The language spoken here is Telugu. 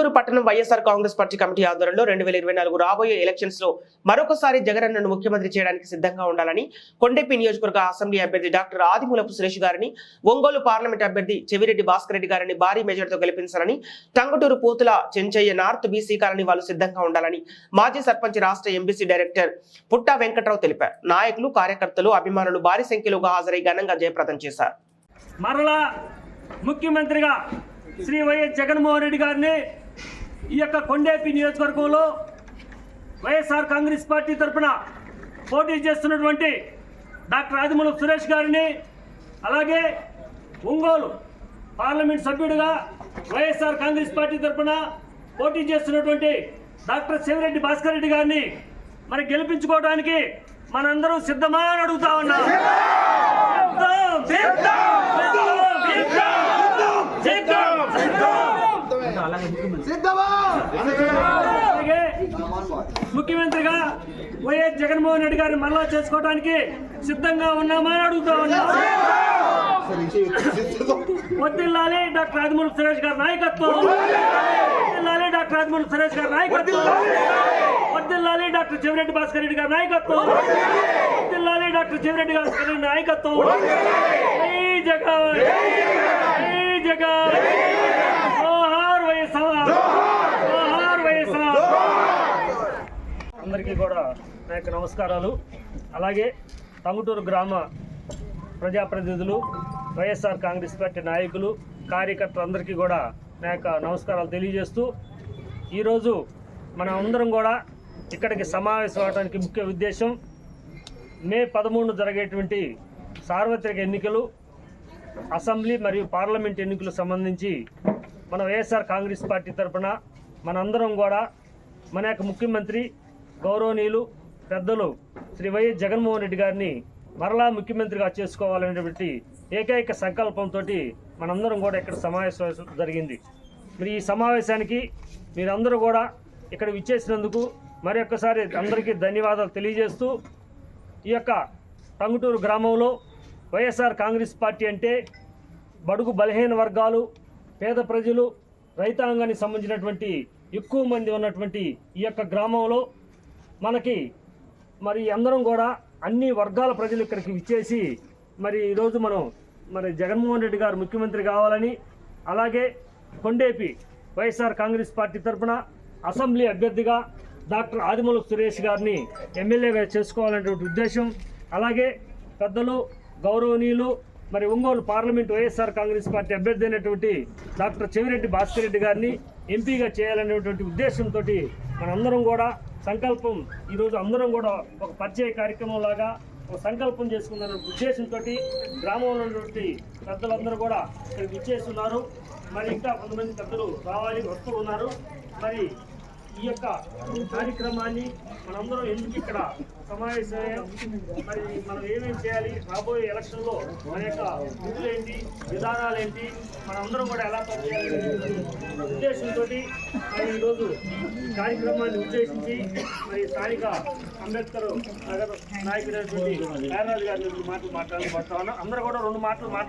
గుంటూరు పట్టణం వైఎస్ఆర్ కాంగ్రెస్ పార్టీ కమిటీ ఆధ్వర్యంలో రెండు వేల ఇరవై నాలుగు రాబోయే ఎలక్షన్స్లో మరొకసారి జగనన్నను ముఖ్యమంత్రి చేయడానికి సిద్ధంగా ఉండాలని కొండెపి నియోజకవర్గ అసెంబ్లీ అభ్యర్థి డాక్టర్ ఆదిమూలపు సురేష్ గారిని ఒంగోలు పార్లమెంట్ అభ్యర్థి చెవిరెడ్డి భాస్కర్ రెడ్డి గారిని భారీ మెజార్టీతో గెలిపించాలని Tanguturu Pothula Chenchaiah north BC colony వాళ్ళు సిద్ధంగా ఉండాలని మాజీ సర్పంచ్ రాష్ట్ర ఎంబీసీ డైరెక్టర్ పుట్టా వెంకట్రావు తెలిపారు. నాయకులు కార్యకర్తలు అభిమానులు భారీ సంఖ్యలో హాజరై ఘనంగా జయప్రదం చేశారు. మరలా ముఖ్యమంత్రిగా శ్రీ వైఎస్ జగన్మోహన్ రెడ్డి గారిని ఈ యొక్క కొండేపి నియోజకవర్గంలో వైఎస్ఆర్ కాంగ్రెస్ పార్టీ తరఫున పోటీ చేస్తున్నటువంటి డాక్టర్ ఆదిమూల సురేష్ గారిని అలాగే ఒంగోలు పార్లమెంట్ సభ్యుడిగా వైఎస్ఆర్ కాంగ్రెస్ పార్టీ తరఫున పోటీ చేస్తున్నటువంటి డాక్టర్ శివరెడ్డి భాస్కర్ రెడ్డి గారిని మరి గెలిపించుకోవడానికి మనందరం సిద్ధమా అని అడుగుతా ఉన్నాం. ముఖ్యమంత్రిగా వైఎస్ జగన్మోహన్ రెడ్డి గారిని మళ్ళా చేసుకోవడానికి సిద్ధంగా ఉన్నామా అని అడుగుతా ఉన్నాం. వద్దిల్లాలి డాక్టర్ ఆదిమూల సురేష్ గారి నాయకత్వం. వద్దిల్లాలి డాక్టర్ ఆదిమూల సురేష్ గారి నాయకత్వం. వద్దిల్లాలి డాక్టర్ చెవిరెడ్డి భాస్కర్ రెడ్డి గారి నాయకత్వం. వద్దిల్లాలి డాక్టర్ చెవిరెడ్డి భాస్కర్ రెడ్డి నాయకత్వం జగన్. జగన్ జోహార్ వైఎస్ఆర్ జోహార్ వైఎస్ఆర్ అందరికీ కూడా నా యొక్క నమస్కారాలు. అలాగే టంగుటూరు గ్రామ ప్రజాప్రతినిధులు వైఎస్ఆర్ కాంగ్రెస్ పార్టీ నాయకులు కార్యకర్తలందరికీ కూడా నా యొక్క నమస్కారాలు తెలియజేస్తూ ఈరోజు మనం అందరం కూడా ఇక్కడికి సమావేశం అవడానికి ముఖ్య ఉద్దేశం మే పదమూడు జరిగేటువంటి సార్వత్రిక ఎన్నికలు అసెంబ్లీ మరియు పార్లమెంట్ ఎన్నికలకు సంబంధించి మన వైఎస్ఆర్ కాంగ్రెస్ పార్టీ తరఫున మనందరం కూడా మన యొక్క ముఖ్యమంత్రి గౌరవనీయులు పెద్దలు శ్రీ వైఎస్ జగన్మోహన్ రెడ్డి గారిని మరలా ముఖ్యమంత్రిగా చేసుకోవాలనేటువంటి ఏకైక సంకల్పంతో మనందరం కూడా ఇక్కడ సమావేశం జరిగింది. మరి ఈ సమావేశానికి మీరందరూ కూడా ఇక్కడ విచ్చేసినందుకు మరి ఒక్కసారి అందరికీ ధన్యవాదాలు తెలియజేస్తూ ఈ యొక్క టంగుటూరు గ్రామంలో వైఎస్ఆర్ కాంగ్రెస్ పార్టీ అంటే బడుగు బలహీన వర్గాలు పేద ప్రజలు రైతాంగానికి సంబంధించినటువంటి ఎక్కువ మంది ఉన్నటువంటి ఈ యొక్క గ్రామంలో మనకి మరి అందరం కూడా అన్ని వర్గాల ప్రజలు ఇక్కడికి విచ్చేసి మరి ఈరోజు మనం మరి జగన్మోహన్ రెడ్డి గారు ముఖ్యమంత్రి కావాలని అలాగే కొండేపి వైఎస్ఆర్ కాంగ్రెస్ పార్టీ తరఫున అసెంబ్లీ అభ్యర్థిగా డాక్టర్ ఆదిమూల సురేష్ గారిని ఎమ్మెల్యేగా చేసుకోవాలనేటువంటి ఉద్దేశం. అలాగే పెద్దలు గౌరవనీయులు మరి ఒంగోలు పార్లమెంట్ వైఎస్ఆర్ కాంగ్రెస్ పార్టీ అభ్యర్థి అయినటువంటి డాక్టర్ చెవిరెడ్డి భాస్కర్ రెడ్డి గారిని ఎంపీగా చేయాలనేటువంటి ఉద్దేశంతో మనందరం కూడా సంకల్పం ఈరోజు అందరం కూడా ఒక పరిచయ కార్యక్రమం లాగా ఒక సంకల్పం చేసుకున్న ఉద్దేశంతో గ్రామంలో ఉన్నటువంటి పెద్దలందరూ కూడా ఇక్కడికి ఇచ్చేస్తున్నారు మరి ఇంకా కొంతమంది పెద్దలు రావాలి వస్తూ ఉన్నారు. మరి ఈ యొక్క కార్యక్రమాన్ని మనందరం ఎందుకు ఇక్కడ సమావేశమయ్యాం? మరి మనం ఏమేమి చేయాలి? రాబోయే ఎలక్షన్లో మన యొక్క విధులేంటి విధానాలేంటి మనందరం కూడా ఎలా పనిచేయాలి ఉద్దేశంతో మరి ఈరోజు కార్యక్రమాన్ని ఉద్దేశించి మరి స్థానిక అంబేద్కర్ నగర్ నాయకుడైనటువంటి నారాయణ గారి మాటలు మాట్లాడబడతా ఉన్నాం. అందరూ కూడా రెండు మాటలు మాట్లాడుతున్నారు